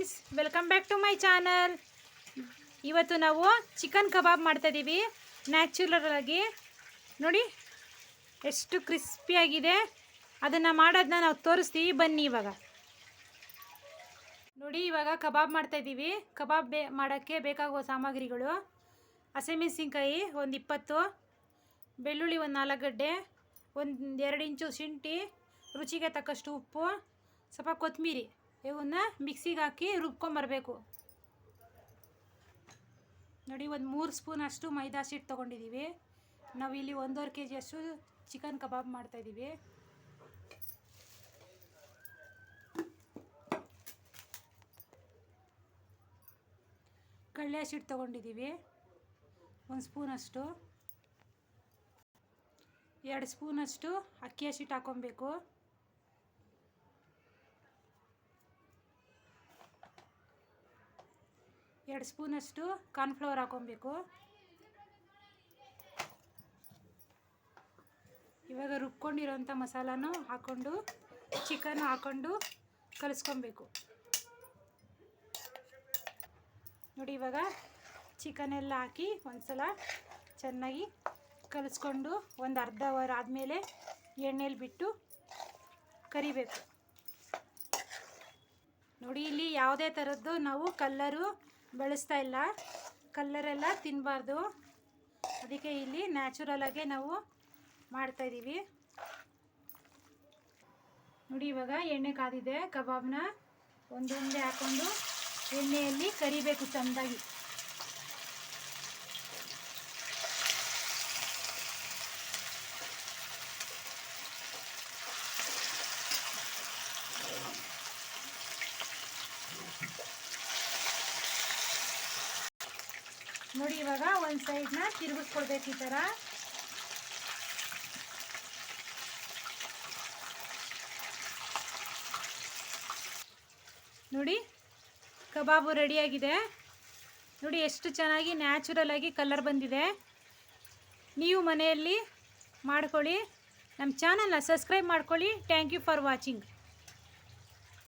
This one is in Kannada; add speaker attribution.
Speaker 1: Friends welcome back to my channel ಇವತ್ತು ನಾವು ಚಿಕನ್ ಕಬಾಬ್ ಮಾಡ್ತಾಯಿದ್ದೀವಿ ನ್ಯಾಚುರಲಾಗಿ ನೋಡಿ, ಎಷ್ಟು ಕ್ರಿಸ್ಪಿಯಾಗಿದೆ ಅದನ್ನು ಮಾಡೋದನ್ನ ನಾವು ತೋರಿಸ್ತೀವಿ. ಬನ್ನಿ ಇವಾಗ. ನೋಡಿ, ಇವಾಗ ಕಬಾಬ್ ಮಾಡ್ತಾಯಿದ್ದೀವಿ ಕಬಾಬ್ ಬೇ ಮಾಡೋಕ್ಕೆ ಬೇಕಾಗುವ ಸಾಮಗ್ರಿಗಳು. ಹಸಿಮೆಣಸಿನ್ಕಾಯಿ ಒಂದು ಇಪ್ಪತ್ತು. ಬೆಳ್ಳುಳ್ಳಿ ಒಂದು ನಾಲ್ಕು ಗಡ್ಡೆ ಒಂದು ಎರಡು ಇಂಚು ಶುಂಠಿ. ರುಚಿಗೆ ತಕ್ಕಷ್ಟು ಉಪ್ಪು. ಸ್ವಲ್ಪ ಕೊತ್ತಂಬರಿ ಇವನ್ನ ಮಿಕ್ಸಿಗೆ ಹಾಕಿ ರುಬ್ಕೊಂಬರ್ಬೇಕು. ನೋಡಿ, ಒಂದು ಮೂರು ಸ್ಪೂನ್ ಅಷ್ಟು ಮೈದಾ ಹಿಟ್ಟು ತೊಗೊಂಡಿದ್ದೀವಿ ನಾವು ಇಲ್ಲಿ ಒಂದೂವರೆ ಕೆ ಜಿಯಷ್ಟು ಚಿಕನ್ ಕಬಾಬ್ ಮಾಡ್ತಾಯಿದ್ದೀವಿ ಕಡಲೆ ಹಿಟ್ಟು ತೊಗೊಂಡಿದ್ದೀವಿ ಒಂದು ಸ್ಪೂನಷ್ಟು ಎರಡು ಸ್ಪೂನಷ್ಟು ಅಕ್ಕಿ ಹಸಿಟ್ಟು ಹಾಕೊಬೇಕು ಎರಡು ಸ್ಪೂನಷ್ಟು ಕಾರ್ನ್ಫ್ಲವರ್ ಹಾಕೊಬೇಕು. ಇವಾಗ ರುಬ್ಕೊಂಡಿರೋಂಥ ಮಸಾಲಾನು ಹಾಕ್ಕೊಂಡು, ಚಿಕನ್ ಹಾಕ್ಕೊಂಡು ಕಲಿಸ್ಕೊಬೇಕು. ನೋಡಿ, ಇವಾಗ ಚಿಕನ್ ಎಲ್ಲ ಹಾಕಿ ಒಂದ್ಸಲ ಚೆನ್ನಾಗಿ ಕಲಿಸ್ಕೊಂಡು ಒಂದು ಅರ್ಧ ಅವರ್ ಆದಮೇಲೆ ಎಣ್ಣೆಲಿ ಬಿಟ್ಟು ಕರಿಬೇಕು. ನೋಡಿ, ಇಲ್ಲಿ ಯಾವುದೇ ಥರದ್ದು ನಾವು ಕಲ್ಲರು ಬಳಸ್ತಾ ಇಲ್ಲ. ಕಲ್ಲರೆಲ್ಲ ತಿನ್ನಬಾರ್ದು ಅದಕ್ಕೆ ಇಲ್ಲಿ ನ್ಯಾಚುರಲಾಗೆ ನಾವು ಮಾಡ್ತಾಯಿದ್ದೀವಿ ನೋಡಿ, ಇವಾಗ ಎಣ್ಣೆ ಕಾದಿದೆ. ಕಬಾಬ್ನ ಒಂದೊಂದೇ ಹಾಕ್ಕೊಂಡು ಎಣ್ಣೆಯಲ್ಲಿ ಕರಿಬೇಕು ಚೆಂದಾಗಿ. ನೋಡಿ, ಇವಾಗ ಒಂದು ಸೈಡ್ನ ತಿರುಗಿಸ್ಕೊಳ್ಬೇಕು ಈ ಥರ ನೋಡಿ, ಕಬಾಬು ರೆಡಿಯಾಗಿದೆ ನೋಡಿ, ಎಷ್ಟು ಚೆನ್ನಾಗಿ ನ್ಯಾಚುರಲ್ ಆಗಿ ಕಲರ್ ಬಂದಿದೆ. ನೀವು ಮನೆಯಲ್ಲಿ ಮಾಡ್ಕೊಳ್ಳಿ. ನಮ್ಮ ಚಾನಲ್ನ ಸಬ್ಸ್ಕ್ರೈಬ್ ಮಾಡ್ಕೊಳ್ಳಿ. Thank you for watching